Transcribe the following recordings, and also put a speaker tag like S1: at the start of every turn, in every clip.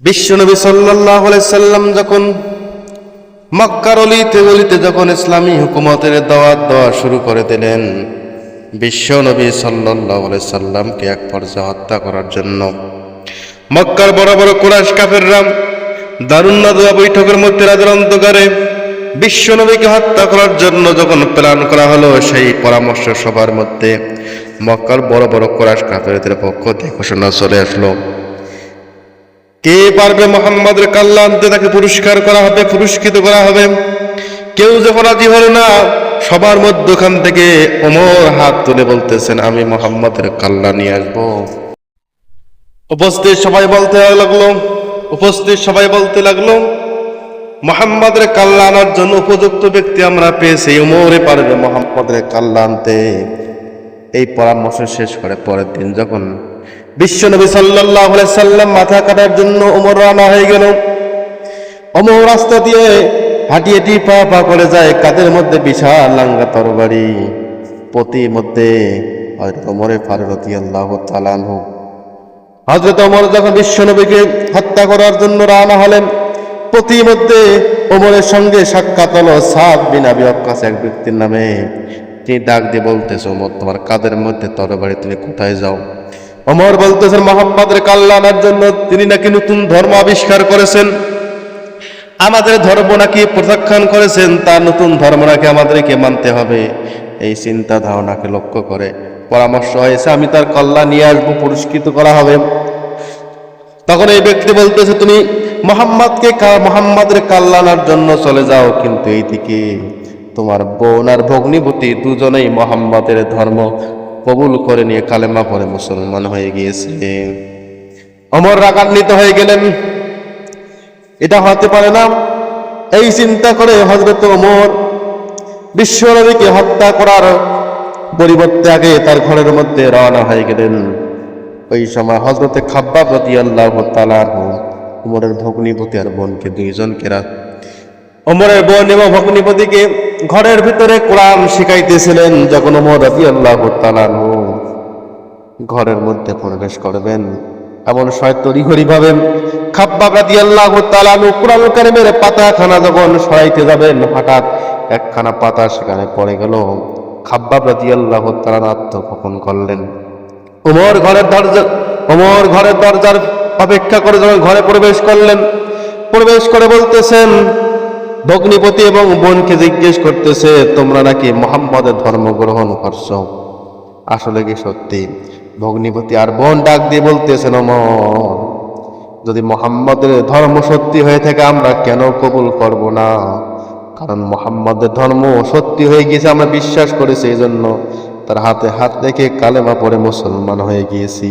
S1: বিশ্বনবী সাল্লাহ সাল্লাম যখন মক্কার অলিতে অলিতে যখন ইসলামী হুকুমতের দাওয়াত দেওয়া শুরু করে দিলেন, বিশ্বনবী সাল্লাহ সাল্লামকে এক পর্যায়ে হত্যা করার জন্য মক্কার বড় বড় কুরাশ কাফেররাম দারুন্নাদুয়া বৈঠকের মধ্যে রাজার অন্ধকারে বিশ্বনবীকে হত্যা করার জন্য যখন প্ল্যান করা হলো, সেই পরামর্শ সবার মধ্যে মক্কার বড় বড় কোরআশ কাফেরদের পক্ষ থেকে ঘোষণা চলে আসলো। কে পারবে মোহাম্মদের কাল্লা আনতে তাকে পুরস্কার করা হবে, পুরস্কৃত করা হবে? কেউ যখন রাজি হলো না, সবার মধ্যখান থেকে ওমর হাত তুলে বলতেছেন, আমি মোহাম্মদের কাল্লা নিয়ে আসব। উপস্থিত সবাই বলতে লাগল, উপস্থিত সবাই বলতে লাগল, মোহাম্মদের কাল্লা আনার জন্য উপযুক্ত ব্যক্তি আমরা পেয়েছি উমরে পারবে মোহাম্মদের কাল্লা আনতে এই পরামর্শ শেষ করে পরের দিন যখন বিশ্বনবী সাল্লাহ সাল্লাম মাথা কাটার জন্য ওমর রানা হয়ে গেল। অমর রাস্তা দিয়ে হাঁটি হাঁটি পা পা করে যায় কাদের মধ্যে বিশাল লাঙ্গা তরবারি। প্রতি মধ্যে হয়তো ওমরে ফারুরতি আল্লাহ তালানহু হজরত ওমর যখন বিশ্বনবীকে হত্যা করার জন্য রওনা হলেন প্রতিমধ্যে ওমরের সঙ্গে সাক্ষাৎ হলো সাদ বিন আবি এক ব্যক্তির নামে। তিনি ডাক দিয়ে বলতেছ, ওমর, তোমার কাদের মধ্যে তরবারি, তুমি কোথায় যাও? ওমর বলতেছেন, মোহাম্মদের কাল্লানার জন্য তিনি নাকি নতুন ধর্ম আবিষ্কার করেছেন। আমাদের ধর্ম নাকি প্রত্যাখ্যান করেছেন, তার নতুন ধর্ম নাকি আমাদেরকে মানতে হবে। এই চিন্তা ধারণাকে লক্ষ্য করে পরামর্শ হয়েছে, আমি তার কল্যাণ নিয়ে আসব, পুরস্কৃত করা হবে। তখন এই ব্যক্তি বলতেছে, তুমি মোহাম্মদকে মোহাম্মদের কাল্লানার জন্য চলে যাও, কিন্তু এইদিকে তোমার বোন আর ভগ্নিপতি দুজনেই মোহাম্মদের ধর্ম কবুল করে নিয়ে কালেমা পরে মুসলমান হয়ে গিয়েছে অমর রাগান্বিত হয়ে গেলেন। এটা হতে পারে না। এই চিন্তা করে হজরত অমর বিশ্বনবীকে হত্যা করার পরিবর্তে আগে তার ঘরের মধ্যে রওনা হয়ে গেলেন। ওই সময় হজরতে খাব্বা প্রতি আল্লাহ উমরের ভগ্নিপতি আর বোনকে দুইজনকে রাত ওমরের বোন এবং ভগ্নিপতিকে ঘরের ভিতরে কোরআন শিখাইতেছিলেন, যখন ওমর রাজি আল্লাহ ঘরের মধ্যে প্রবেশ করবেন। এমন শয় তড়িঘড়ি ভাবে খাব্বা রাজি আল্লাহ তালানু কোরআন কারিমের পাতাখানা যখন সরাইতে যাবেন, হঠাৎ একখানা পাতা সেখানে পড়ে গেল। খাব্বাব রাজি আল্লাহ তালান আত্মগোপন করলেন। ওমর ঘরের দরজা, ওমর ঘরের দরজার অপেক্ষা করে যখন ঘরে প্রবেশ করলেন, প্রবেশ করে বলতেছেন ভগ্নিপতি এবং বোনকে জিজ্ঞেস করতেছে, তোমরা নাকি মোহাম্মদের ধর্ম গ্রহণ করছ? আসলে কি সত্যি? ভগ্নিপতি আর বোন ডাক দিয়ে বলতেছেন অমর যদি মোহাম্মদের ধর্ম সত্যি হয়ে থাকে, আমরা কেন কবুল করব না? কারণ মোহাম্মদের ধর্ম সত্যি হয়ে গিয়েছে, আমরা বিশ্বাস করেছি এই জন্য। তার হাতে হাত রেখে কালেমা পরে মুসলমান হয়ে গিয়েছি।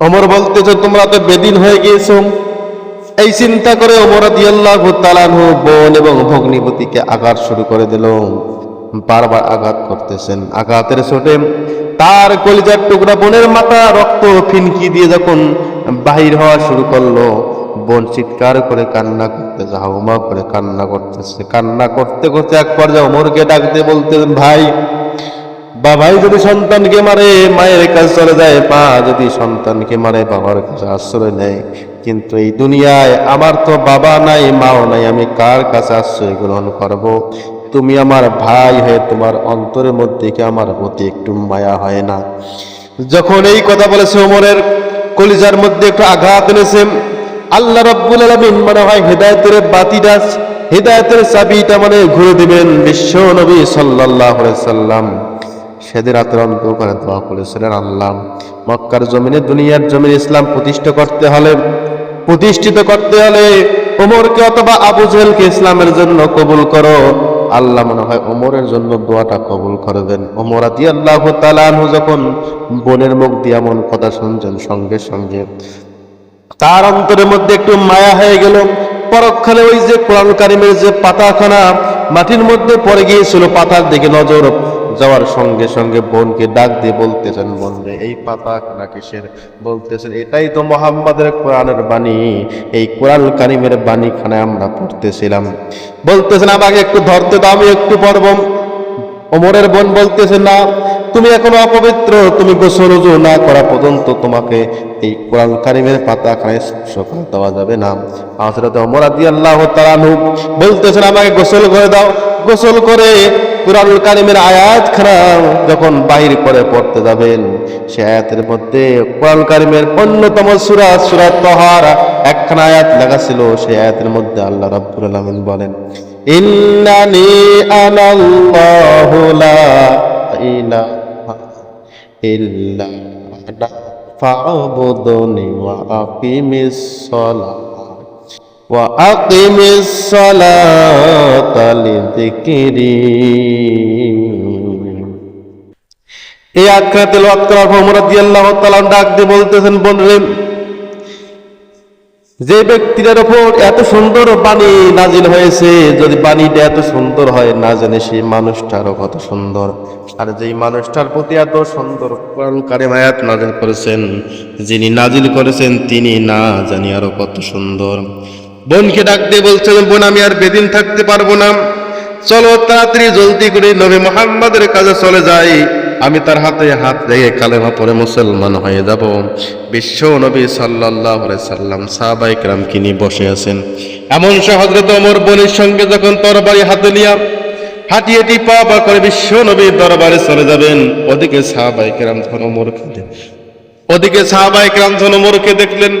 S1: অমর বলতেছে, তোমরা তো বেদিন হয়ে গিয়েছো। এই চিন্তা করে অমর দিয়াল্লাহু তালানহু বোন এবং ভগ্নিপতিকে আঘাত শুরু করে দিল। বারবার আঘাত করতেছেন। আঘাতের ছোটে তার কলিজার টুকরা বোনের মাথা, রক্ত, ফিনকি দিয়ে যখন বাহির হওয়া শুরু করল, বোন চিৎকার করে কান্না করতে হাউমা করে কান্না করতেছে। কান্না করতে করতে এক পর্যায়ে অমরকে ডাক দিয়ে বলতেন ভাই, বাবাই যদি সন্তানকে মারে, মায়ের কাছে চলে যায়, মা যদি সন্তানকে মারে, বাবার কাছে আশ্রয় নেয় কিন্তু এই দুনিয়ায় আমার তো বাবা নাই, মাও নাই, আমি কার কাছে আশ্রয় গ্রহণ করব? তুমি আমার ভাই হয়ে তোমার অন্তরের মধ্যে কি আমার প্রতি একটু মায়া হয় না? যখন এই কথা বলেছে ওমরের কলিজার মধ্যে একটু আঘাত এনেছে, আল্লাহ রব্বুল আলমিন মনে হয় হেদায়তের বাতিটা, হেদায়তের চাবিটা মানে ঘুরে দিবেন বিশ্ব নবী সাল্লাহ সাল্লাম। সেদিন রাতের অন্ধকারে দোয়া করেছিলেন আল্লাহ, মক্কার জমিনে, দুনিয়ার জমিনে ইসলাম প্রতিষ্ঠা করতে হলে প্রতিষ্ঠিত করতে হলে ওমরকে অথবা আবু জেলকে ইসলামের জন্য কবুল করো। আল্লাহ মনে হয় ওমরের জন্য দোয়াটা কবুল করবেন ওমর আদি আল্লাহ তালানহু যখন বোনের মুখ দিয়ে এমন কথা শুনছেন সঙ্গে সঙ্গে, তার অন্তরের মধ্যে একটু মায়া হয়ে গেল। পরক্ষণে ওই যে কোরআন কারিমের যে পাতাখানা, মাটির মধ্যে পড়ে গিয়েছিল পাতার দিকে নজর। যাওয়ার সঙ্গে সঙ্গে বোনকে ডাক দিয়ে বলতেছেন, বোন রে, এই পাতাখানা কিসের? বলতেছেন, এটাই তো মোহাম্মদের কোরআনের বাণী। এই কোরআন কারিমের বাণীখানে আমরা পড়তেছিলাম। বলতেছেন, আমাকে একটু ধরতে দাও, আমি একটু পড়ব। ওমরের বোন বলতেছে, না, তুমি এখনও অপবিত্র, তুমি গোসল উজু না করা পর্যন্ত তোমাকে এই কোরআন কারিমের পাতা খায় স্পর্শ করা দেওয়া যাবে না। হযরত ওমর রাদিয়াল্লাহু তাআলা আনহু বলতেছেন, আমাকে গোসল করে দাও। গোসল করে কোরআনুল কারিমের আয়াত খানা যখন বাহির করে পড়তে যাবেন, সে আয়াতের মধ্যে কোরআন কারিমের অন্যতম সূরা সূরা তহার, একখানা আয়াত লেখা ছিল, সেই আয়াতের মধ্যে আল্লাহ রাব্বুল আলামিন বলেন, ইন্নানি আনাল্লাহু লা ইলাহা ইল্লা আনা ফা'বুদনি ওয়া আকিমিস সালাহ وأقم الصلاة لذكري এই আখ্যা তেলাওয়াত করার পর ওমর রাদিয়াল্লাহু তাআলা ডাক দিয়ে বলতেছেন বললেন যে ব্যক্তিটার উপর এত সুন্দর বাণী নাজিল হয়েছে যদি বাণীটা এত সুন্দর হয় না জানে সেই মানুষটারও কত সুন্দর আর যেই মানুষটার প্রতি এত সুন্দর কোরআন কারিম আয়াত নাজিল করেছেন যিনি নাজিল করেছেন তিনি না জানি আরো কত সুন্দর বোনকে ডাক দিয়ে বোন, আমি আর বেদিন থাকতে পারব না। চলো তাড়াতাড়ি জলদি করে নবী মোহাম্মদের কাছে চলে যাই। আমি তার হাতে হাত রেখে কালেমা পরে মুসলমান হয়ে যাব। বিশ্ব নবী সাল্লাহ সাল্লাম সাহাবাই কিরামকে নিয়ে বসে আছেন? এমন সে হজরত অমর বোনের সঙ্গে যখন তরবারি হাতে নিয়া হাঁটিয়ে টিপা বা করে বিশ্ব নবীর দরবারে চলে যাবেন, ওদিকে সাহাবাই কিরাম অমরকে দে- ওদিকে সাহাবাই কিরাম তখন অমরকে দেখলেন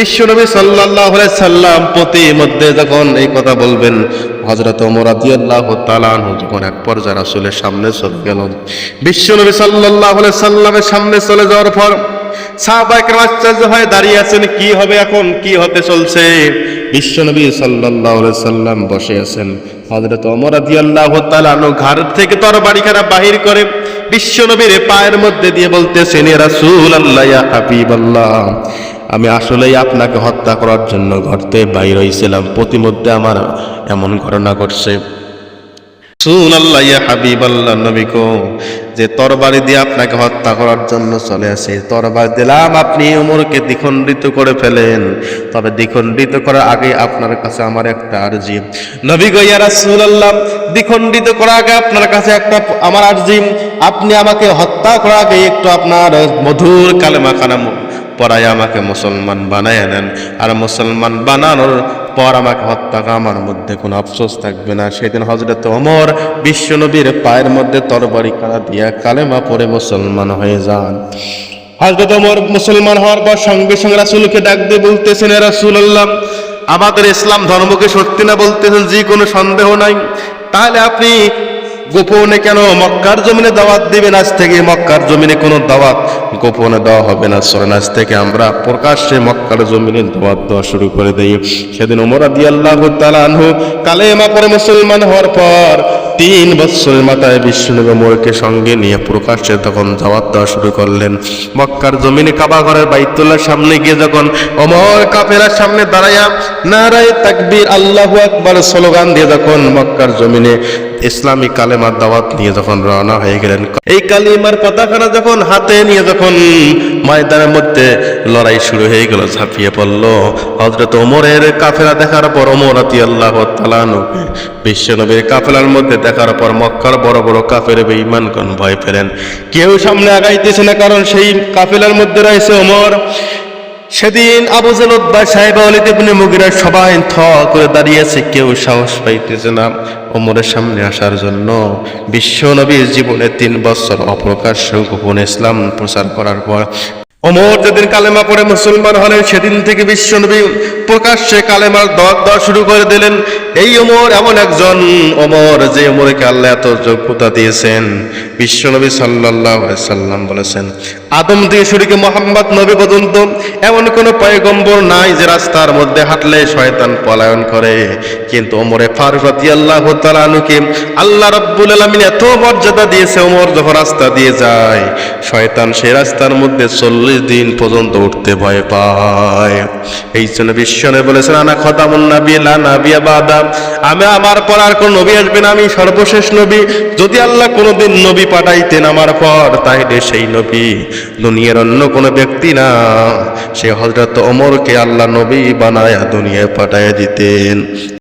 S1: বিশ্বনবী আলাইহি সাল্লাম প্রতি মধ্যে যখন এই কথা বলবেন, হযরত ওমর রাদিয়াল্লাহু তাআলা আনহু যখন এক পর্যায়ে রাসূলের সামনে চলে গেল, বিশ্বনবী আলাইহি সাল্লামের সামনে চলে যাওয়ার পর দাঁড়িয়ে আছেন, কি হবে এখন? কি চলছে? বিশ্বনবী বসে আছেন। ঘর থেকে বাহির করে বিশ্বনবীর পায়ের মধ্যে দিয়ে বলতেছেন, ইয়া রাসূলুল্লাহ, ইয়া হাবিবাল্লাহ। আমি আসলেই আপনাকে হত্যা করার জন্য ঘরতে বাইর হয়েছিলাম প্রতিমধ্যে আমার এমন ঘটনা ঘটছে। সুন আল্লাহ হাবিব আল্লাহ নবী কো যে তরবারি দিয়ে আপনাকে হত্যা করার জন্য চলে আসে। তরবারি দিলাম, আপনি উমরকে দ্বিখণ্ডিত করে ফেলেন। তবে দ্বিখণ্ডিত করার আগে আপনার কাছে আমার একটা আরজি। নবী গো, ইয়া রাসূলুল্লাহ, দ্বিখণ্ডিত করার আগে আপনার কাছে একটা আমার আরজি। আপনি আমাকে হত্যা করার আগে একটু আপনার মধুর কালেমা খানা পড়ায় আমাকে মুসলমান বানায় নেন আর মুসলমান বানানোর পর আমাকে হত্যা আমার মধ্যে কোনো আফসোস থাকবে না। সেদিন হজরত ওমর বিশ্বনবীর পায়ের মধ্যে তরবারি কানা দিয়া কালেমা পরে মুসলমান হয়ে যান। হজরত ওমর মুসলমান হওয়ার পর সঙ্গে সঙ্গে রাসুলকে ডাক দিয়ে বলতেছেন রাসুল্লাহ আমাদের ইসলাম ধর্মকে সত্যি না বলতেছেন যে কোনো সন্দেহ নাই। তাহলে আপনি গোপনে কেন মক্কার জমিনে দাওয়াত দিবেন? আজ থেকে মক্কার জমিনে কোনো দাওয়াত গোপনে দেওয়া হবে না। সরেন আজ থেকে আমরা প্রকাশ্যে মক্কার জমিনে দাওয়াত দেওয়া শুরু করে দেই। সেদিন ওমর রাদিয়াল্লাহু তাআলা আনহু কালেমা পরে মুসলমান হওয়ার পর তিন বছরের মাথায় বিশ্বনবী ওমরকে সঙ্গে নিয়ে প্রকাশ্যে তখন দাওয়াত দেওয়া শুরু করলেন। মক্কার জমিনে কাবা ঘরের বাইতুল্লাহর সামনে গিয়ে যখন ওমর কাফেলার সামনে দাঁড়াইয়া নারায়ে তাকবীর আল্লাহু আকবার স্লোগান দিয়ে যখন মক্কার জমিনে ইসলামী কালেমার দাওয়াত নিয়ে যখন রওনা হয়ে গেলেন, এই কালিমার পতাকাটা যখন হাতে নিয়ে যখন ময়দানের মধ্যে লড়াই শুরু হয়ে গেল, ঝাঁপিয়ে পড়ল। হজরত ওমরের কাফেলা দেখার পর, ওমর আতি আল্লাহ তালানুকে বিশ্বনবীর কাফেলার মধ্যে দেখার পর, মক্কার বড় বড় কাফের বেঈমানগণ ভয় পেলেন। কেউ সামনে আগাইতেছে না, কারণ সেই কাফেলার মধ্যে রয়েছে ওমর। সেদিন আবু বা সাহেব অলিদ মুগিরা সবাই থ করে দাঁড়িয়েছে, কেউ সাহস পাইতেছে না ওমরের সামনে আসার জন্য। বিশ্ব নবীর জীবনে তিন বছর অপ্রকাশ্য গোপন ইসলাম প্রচার করার পর ওমর যেদিন কালেমা পড়ে মুসলমান হলেন, সেদিন থেকে বিশ্বনবী প্রকাশ্যে কালেমার দর দেওয়া শুরু করে দিলেন। এই ওমর এমন একজন ওমর যে ওমরকে আল্লাহ এত যোগ্যতা দিয়েছেন। বিশ্বনবী আলাইহি সাল্লাম বলেছেন, আদম থেকে শুরুকে মোহাম্মদ নবী পর্যন্ত? এমন কোনো পয়গম্বর নাই যে রাস্তার মধ্যে হাঁটলে শয়তান পলায়ন করে। কিন্তু ওমরে ফারুক রাদিয়াল্লাহু তাআলা আনুকে আল্লাহ রাব্বুল আলামিন এত মর্যাদা দিয়েছে ওমর যখন রাস্তা দিয়ে যায়, শয়তান সেই রাস্তার মধ্যে চল্লিশ দিন পর্যন্ত উঠতে ভয় পায়। এই জন্য বিশ্বনে বলেছেন, আনা নবী, লা নাবিয়া বাদা। আমি আমার পর আর কোন নবী আসবে না, আমি সর্বশেষ নবী। যদি আল্লাহ কোনোদিন নবী পাঠাইতেন আমার পর তাইলে সেই নবী দুনিয়ার অন্য কোনো ব্যক্তি না। সে হজরত ওমরকে আল্লাহ নবী বানায়া দুনিয়ায় পাঠাইয়া দিতেন।